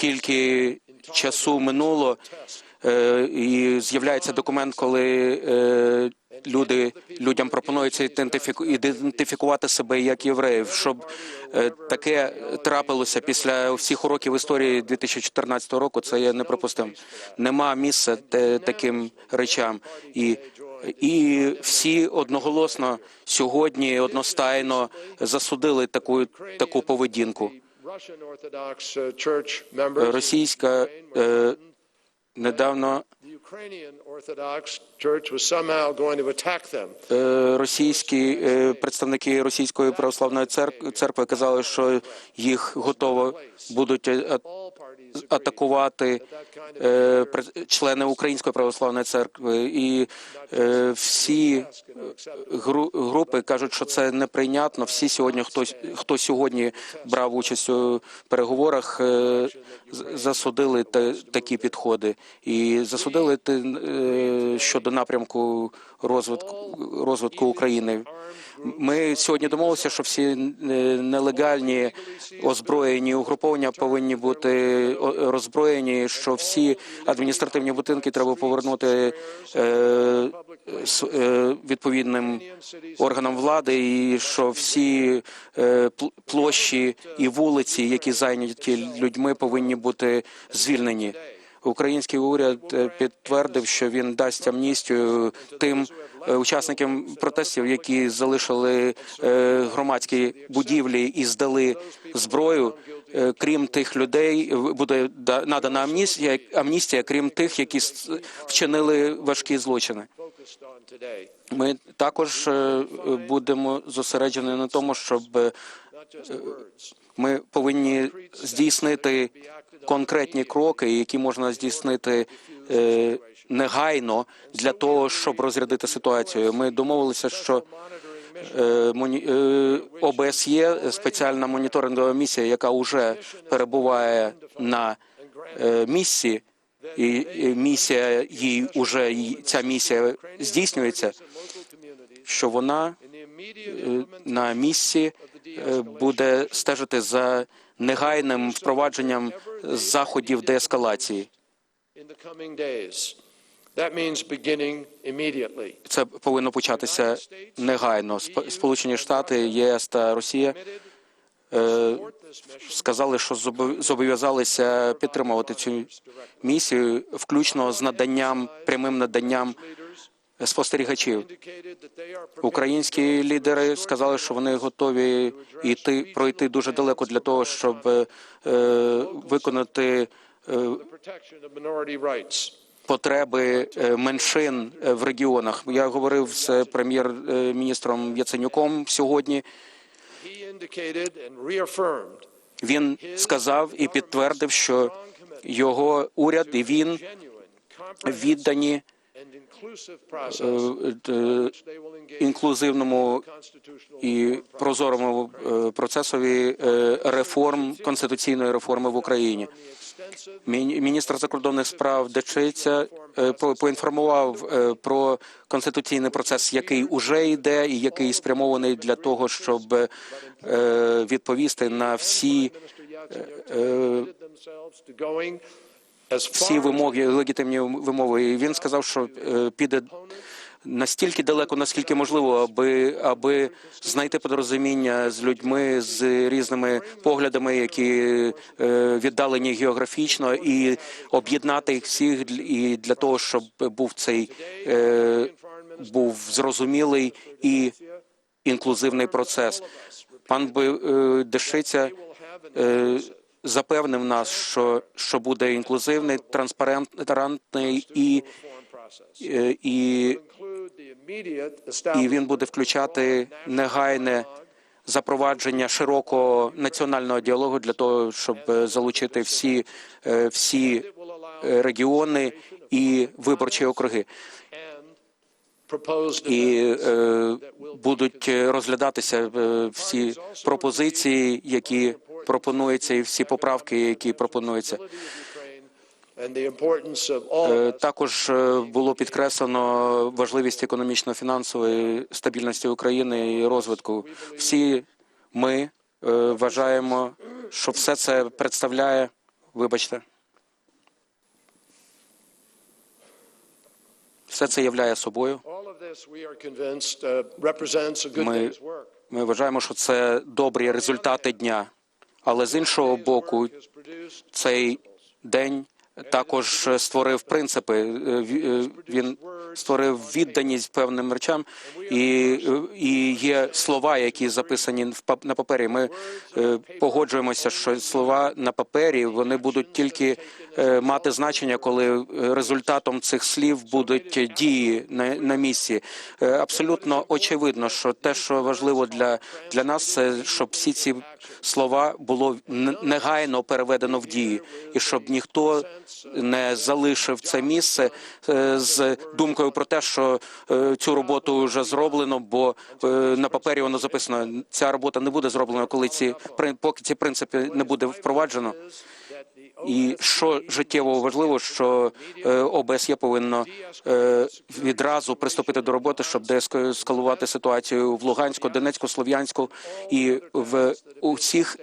скільки часу минуло, е, і з'являється документ, коли е, люди людям пропонується ідентифіку- ідентифікувати себе як євреїв, щоб е, таке трапилося після всіх уроків історії 2014 року. Це є неприпустимо. Нема місця таким речам і. І всі одноголосно сьогодні одностайно засудили таку таку поведінку. Російська е, недавно е, російські е, представники російської православної церкви, церкви казали, що їх готово будуть атакувати е, члени Української православної церкви, і е, всі е, гру- групи кажуть, що це неприйнятно. Всі сьогодні, хто хто сьогодні брав участь у переговорах, засудили та- такі підходи і засудили те, щодо напрямку розвитку розвитку України. Ми сьогодні домовилися, що всі е, нелегальні озброєні угруповання повинні бути роззброєні, що всі адміністративні будинки треба повернути е, е, відповідним органам влади, і що всі е, площі і вулиці, які зайняті людьми, повинні бути звільнені. Український уряд е, підтвердив, що він дасть амністію тим е, учасникам протестів, які залишили е, громадські будівлі і здали зброю. Крім тих людей, буде да- надана амністія, амністія, крім тих, які вчинили важкі злочини. Ми також будемо зосереджені на тому, щоб ми повинні здійснити конкретні кроки, які можна здійснити е, негайно для того, щоб розрядити ситуацію. Ми домовилися, що е, е, ОБСЄ спеціальна моніторингова місія, яка вже перебуває на е, місці, і місія їй уже ця місія здійснюється, що вона на місці буде стежити за негайним впровадженням заходів деескалації. Це повинно початися негайно. Сп- Сполучені Штати, ЄС та Росія е, сказали, що зобов- зобов'язалися підтримувати цю місію, включно з наданням прямим наданням спостерігачів. Українські лідери сказали, що вони готові йти пройти дуже далеко для того, щоб е, виконати е, потреби е, меншин е, в регіонах. Я говорив з прем'єр-міністром Яценюком сьогодні. Він сказав і підтвердив, що його уряд і він віддані е, е, engage інклюзивному і прозорому е, процесові е, реформ конституційної реформи в Україні. Міністр закордонних справ Дечиця е, поінформував е, про конституційний процес, який уже йде, і який спрямований для того, щоб е, відповісти на всі Всі вимоги, легітимні вимови. І він сказав, що е, піде настільки далеко, наскільки можливо, аби аби знайти порозуміння з людьми з різними поглядами, які е, віддалені географічно, і об'єднати їх всіх і для того, щоб був цей е, був зрозумілий і інклюзивний процес. Пан би Дешиця запевнив нас, що, що буде інклюзивний, транспарентний і, і, і він буде включати негайне запровадження широкого національного діалогу для того, щоб е, залучити всі, е, всі е, регіони і виборчі округи. І е, будуть розглядатися всі пропозиції, які пропонуються, і всі поправки, які пропонуються. Е, Також е, було підкреслено важливість економічно-фінансової стабільності України і розвитку. Всі ми е, вважаємо, що все це представляє Вибачте. Все це являє собою. Uh, Ми- Ми вважаємо, що це добрі результати дня. Але з іншого боку, цей день також створив принципи. Е, е, Він створив відданість певним речам, і, е, і є слова, які записані на папері. Ми е, погоджуємося, що слова на папері вони будуть тільки е, мати значення, коли е, результатом цих слів будуть дії на, на місці. Е, Абсолютно очевидно, що те, що важливо для, для нас, це щоб всі ці слова було негайно переведено в дії, і щоб ніхто не залишив це місце е, з думкою про те, що е, цю роботу вже зроблено, бо е, на папері воно записано. Ця робота не буде зроблена, коли ці поки ці принципи не буде впроваджено. І що життєво важливо, що е, ОБСЄ повинно е, відразу приступити до роботи, щоб деескалувати ситуацію в Луганську, Донецьку, Слов'янську і в усіх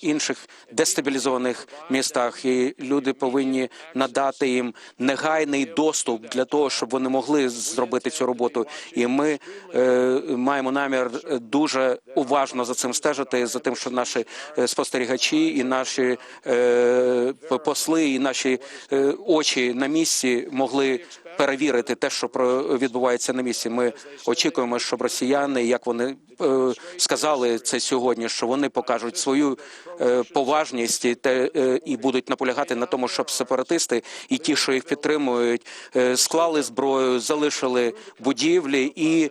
інших дестабілізованих містах. І люди повинні надати їм негайний доступ для того, щоб вони могли зробити цю роботу. І ми е, маємо намір дуже уважно за цим стежити, за тим, що наші спостерігачі і наші е, посли, і наші е, очі на місці могли перевірити те, що відбувається на місці. Ми очікуємо, щоб росіяни, як вони е, сказали це сьогодні, що вони покажуть свою поважність і і будуть наполягати на тому, щоб сепаратисти і ті, що їх підтримують, склали зброю, залишили будівлі і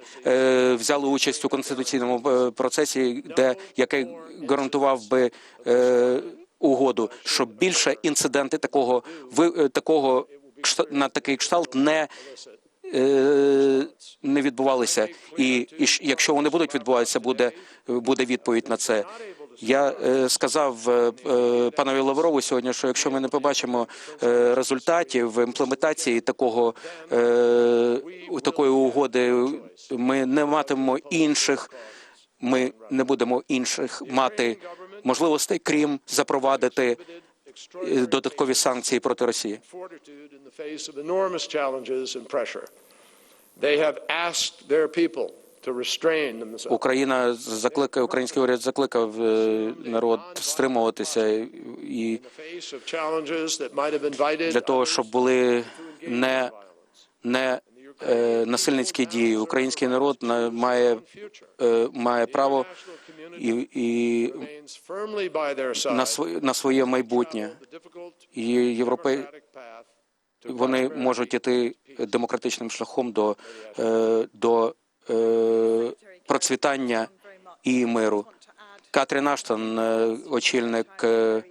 взяли участь у конституційному процесі, де який гарантував би. Угоду, щоб більше інциденти такого е, такого на такий кшталт не е, не відбувалися, і, і якщо вони будуть відбуватися, буде буде відповідь на це. Я е, сказав панові Лаврову сьогодні, що якщо ми не побачимо е, результатів імплементації такого такої угоди, ми не матимемо інших. Ми не будемо інших мати можливостей, крім запровадити е, додаткові санкції проти Росії. Україна закликає, український уряд закликав е, народ стримуватися і для того, щоб були не, не е, насильницькі дії. Український народ на- має, е, має право і, і на своє на своє майбутнє. І європей вони можуть іти демократичним шляхом до, е, до е, процвітання і миру. Катрін Аштон, е, очільник е,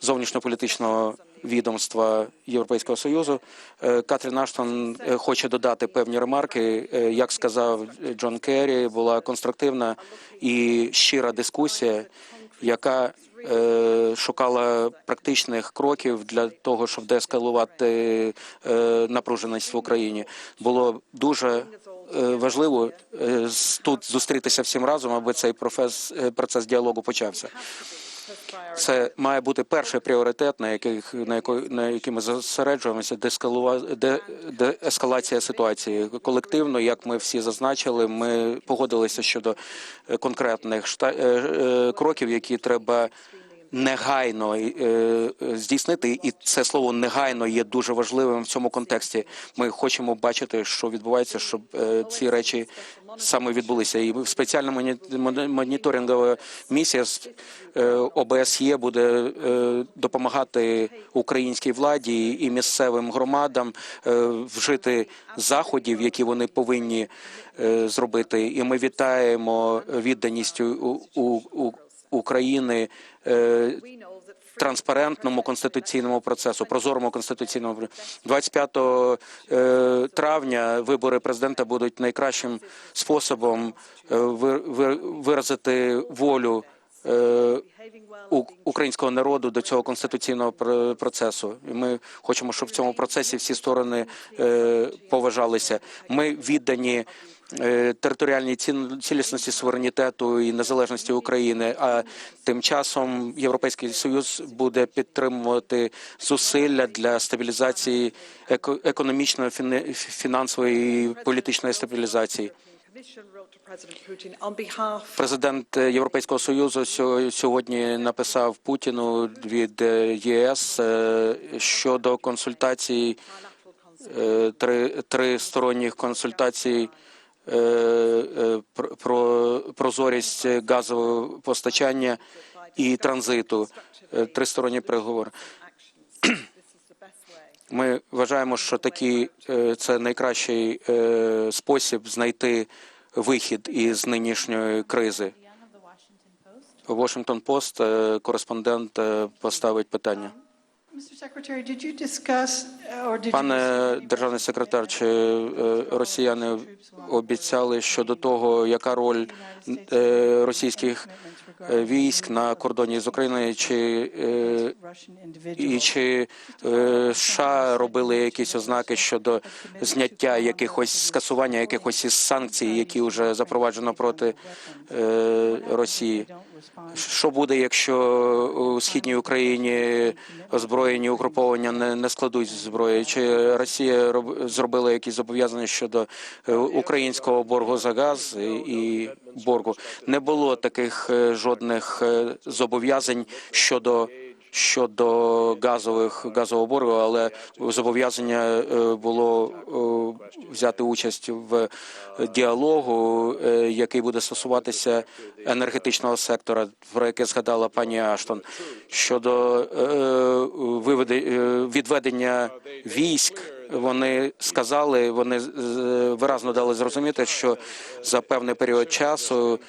зовнішньополітичного відомства Європейського союзу. Е, Катрін Аштон е, хоче додати певні ремарки. Е, Як сказав Джон Керрі, була конструктивна і щира дискусія, яка шукала практичних кроків для того, щоб деескалувати напруженість в Україні. Було дуже важливо тут зустрітися всім разом, аби цей процес діалогу почався. Це має бути перший пріоритет, на яких на якої на який ми зосереджуємося, деескалація ситуації колективно. Як ми всі зазначили, ми погодилися щодо е, конкретних шта, е, е, кроків, які треба негайно е, е, здійснити, і це слово негайно є дуже важливим в цьому контексті. Ми хочемо бачити, що відбувається, щоб е, ці речі саме відбулися. І спеціальна моні- моні- моніторингова місія ОБСЄ буде допомагати українській владі і місцевим громадам вжити заходів, які вони повинні зробити. І ми вітаємо відданість у України. е, Транспарентному конституційному процесу, прозорому конституційному процесу. 25 е, травня вибори президента будуть найкращим способом е, ви- ви- виразити волю українського народу до цього конституційного пр- процесу. І ми хочемо, щоб в цьому процесі всі сторони поважалися. Ми віддані територіальній цін- цілісності, суверенітету і незалежності України. А тим часом Європейський Союз буде підтримувати зусилля для стабілізації еко- економічної, фінансової і політичної стабілізації. Президент Європейського союзу сьо- сьогодні написав Путіну від е, ЄС е, щодо консультацій е, три тристоронніх консультацій е, е, про- про прозорість газового постачання і транзиту. Е, Тристоронні переговори. Ми вважаємо, що такий е, це найкращий е, спосіб знайти вихід із нинішньої кризи. Washington Post, е, кореспондент е, поставить питання. Пане receive any державний секретар, чи е, росіяни обіцяли щодо того, яка роль е, російських військ на кордоні з Україною, чи е, і чи е, США робили якісь ознаки щодо зняття якихось скасування якихось із санкцій, які вже запроваджено проти е, Росії? Що буде, якщо у східній Україні озброєні угруповання не, не складуть зброї? Чи Росія роб, зробила якісь зобов'язання щодо е, українського боргу за газ і, боргу? Не було таких е, жодних е, зобов'язань щодо. Щодо газових газового боргу, але зобов'язання е, було е, взяти участь в діалогу, який буде стосуватися енергетичного сектора, про яке згадала пані Аштон, щодо виведе- відведення військ. Вони сказали, вони виразно дали зрозуміти, що за певний період часу,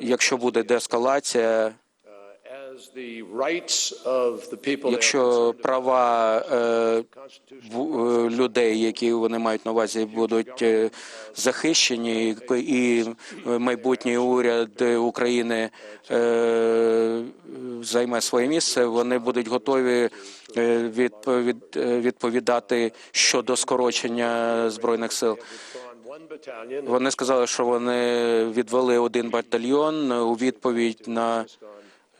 якщо буде деескалація, якщо права е, в- е, людей, які вони мають на увазі, будуть е, захищені, і майбутній уряд України е, займе своє місце, вони будуть готові відповід- відповідати щодо скорочення збройних сил. Вони сказали, що вони відвели один батальйон у відповідь на,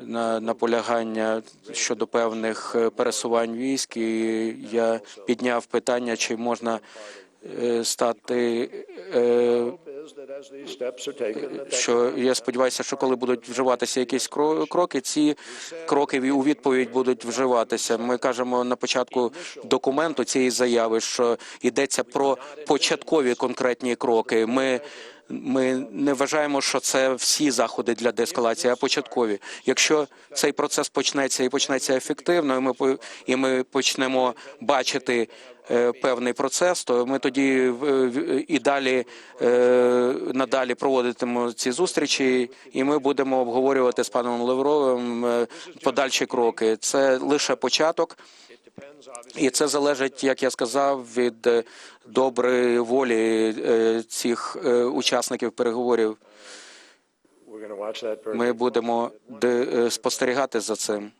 на наполягання щодо певних е, пересувань військ. І я підняв питання, чи можна е, стати. е, Що я сподіваюся, що коли будуть вживатися якісь кро- кроки, ці кроки у відповідь будуть вживатися. Ми кажемо на початку документу цієї заяви, що йдеться про початкові конкретні кроки. Ми ми не вважаємо, що це всі заходи для деескалації, а початкові. Якщо цей процес почнеться і почнеться ефективно, і ми і ми почнемо бачити е, певний процес, то ми тоді і далі е, надалі проводитимемо ці зустрічі, і ми будемо обговорювати з паном Лавровим е, подальші кроки. Це лише початок. І це залежить, як я сказав, від е, доброї волі е, цих е, учасників переговорів. Ми будемо де- спостерігати за цим.